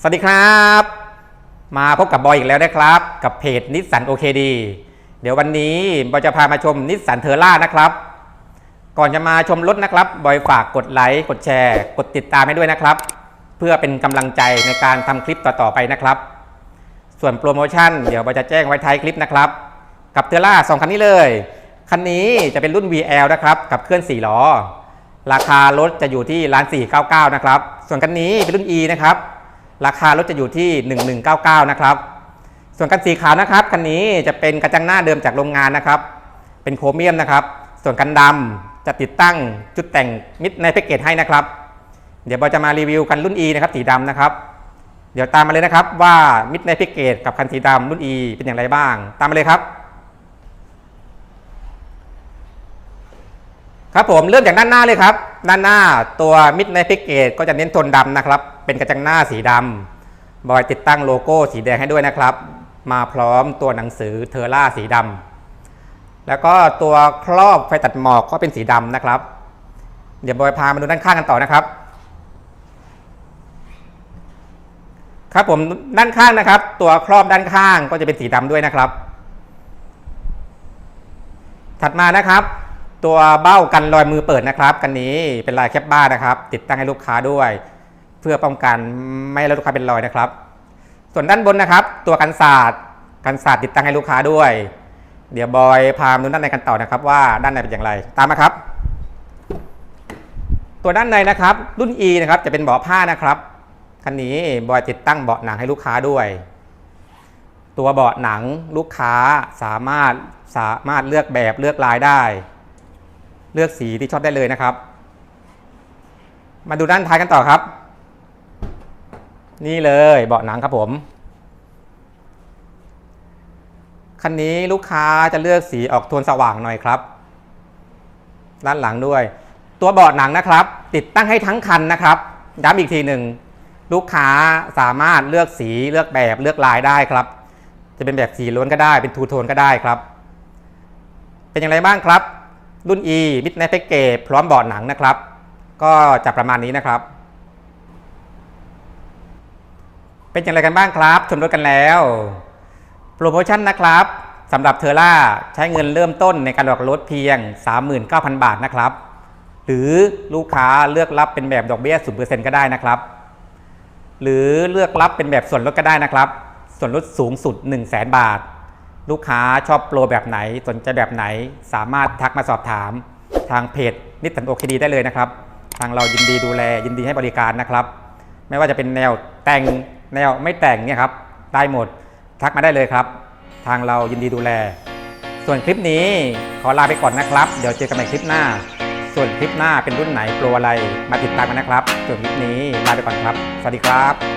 สวัสดีครับ มาพบกับบอยอีกแล้วนะครับ กับเพจนิสสันโอเคดีเดี๋ยววันนี้บอยจะพามาชมนิสสันเทอร่านะครับ ก่อนจะมาชมรถนะครับบอยฝากกดไลค์กดแชร์ กดติดตามให้ด้วยนะครับ เพื่อเป็นกำลังใจในการทำคลิปต่อๆไปนะครับ ส่วนโปรโมชั่นเดี๋ยวบอยจะแจ้งไว้ท้ายคลิปนะครับ กับเทอร่าสองคันนี้เลย คันนี้จะเป็นรุ่น VL นะครับกับเคลื่อน4ล้อราคารถจะอยู่ที่ล้าน499นะครับส่วนคันนี้เป็นรุ่น E นะครับ ราคารถจะอยู่ที่ 1199 นะครับ ส่วนคันสีขาวนะครับคันนี้จะเป็นกระจังหน้าเดิมจากโรงงานนะครับ เป็นโครเมียมนะครับ ส่วนคันดำจะติดตั้งจุดแต่งมิดในแพ็กเกจให้นะครับ เดี๋ยวบอยจะมารีวิวกันรุ่น E นะครับสีดำนะครับ เดี๋ยวตามมาเลยนะครับว่ามิดในแพ็กเกจกับคันสีดำรุ่น E เป็นอย่างไรบ้าง ตามมาเลยครับ ครับผมเริ่มจากด้านหน้าเลยครับ ด้านหน้าตัวมิดในแพ็กเกจก็จะเน้นโทนดำนะครับ เป็นกระจังหน้าสีดำบอยติดตั้งโลโก้สีแดงให้ด้วยนะครับ มาพร้อมตัวหนังสือเทอร่าสีดำแล้วก็ตัวครอบไฟตัดหมอกก็เป็นสีดำนะครับ เดี๋ยวบอยพามาดูด้านข้างกันต่อนะครับ ครับผมด้านข้างนะครับ ตัวครอบด้านข้างก็จะเป็นสีดำด้วยนะครับ ถัดมานะครับตัวเบ้ากันรอยมือเปิดนะครับ กันนี้เป็นลายแคปบ้านะครับ ติดตั้งให้ลูกค้าด้วย พื่อป้องกันไม่ให้ลูกค้าเป็นรอยนะครับ ส่วนด้านบนนะครับ ตัวกันศาสตร์กันศาสตร์ติดตั้งให้ลูกค้าด้วย เดี๋ยวบอยพามาดูด้านในกันต่อนะครับ ว่าด้านในเป็นอย่างไรตามมาครับ ตัวด้านในนะครับ รุ่น E นะครับจะเป็นเบาะผ้านะครับคันนี้บอยติดตั้งเบาะหนังให้ลูกค้าด้วย ตัวเบาะหนังลูกค้าสามารถสามารถเลือกแบบเลือกลายได้ เลือกสีที่ชอบได้เลยนะครับ มาดูด้านท้ายกันต่อครับ นี่เลยเบาะหนังครับผม คันนี้ลูกค้าจะเลือกสีออกโทนสว่างหน่อยครับ ด้านหลังด้วย ตัวเบาะหนังนะครับ ติดตั้งให้ทั้งคันนะครับย้ำอีกทีหนึ่งลูกค้าสามารถเลือกสีเลือกแบบเลือกลายได้ครับ จะเป็นแบบสีล้วนก็ได้เป็นทูโทนก็ได้ครับ เป็นอย่างไรบ้างครับ รุ่น E มิดในแพ็กเกจพร้อมเบาะหนังนะครับ ก็จะประมาณนี้นะครับ เป็นอย่างไรกันบ้างครับชมรถกันแล้ว โปรโมชั่นนะครับสำหรับเทอร่าใช้เงินเริ่มต้นในการออกรถเพียง 39,000 บาทนะครับ หรือลูกค้าเลือกรับเป็นแบบดอกเบี้ย 0%ก็ได้นะครับ หรือเลือกรับเป็นแบบส่วนลดก็ได้นะครับ ส่วนลดสูงสุด 1 0 0 0 0แบาท ลูกค้าชอบโปรแบบไหนสนใจแบบไหน สามารถทักมาสอบถาม ทางเพจนิสสันโอเคดีได้เลยนะครับ ทางเรายินดีดูแลยินดีให้บริการนะครับ ไม่ว่าจะเป็นแนวแต่ง แนวไม่แต่งเนี่ยครับได้หมดทักมาได้เลยครับ ทางเรายินดีดูแล ส่วนคลิปนี้ขอลาไปก่อนนะครับ เดี๋ยวเจอกันใหม่คลิปหน้า ส่วนคลิปหน้าเป็นรุ่นไหนโปรอะไรมาติดตามกันนะครับส่วนคลิปนี้ลาไปก่อนครับ สวัสดีครับ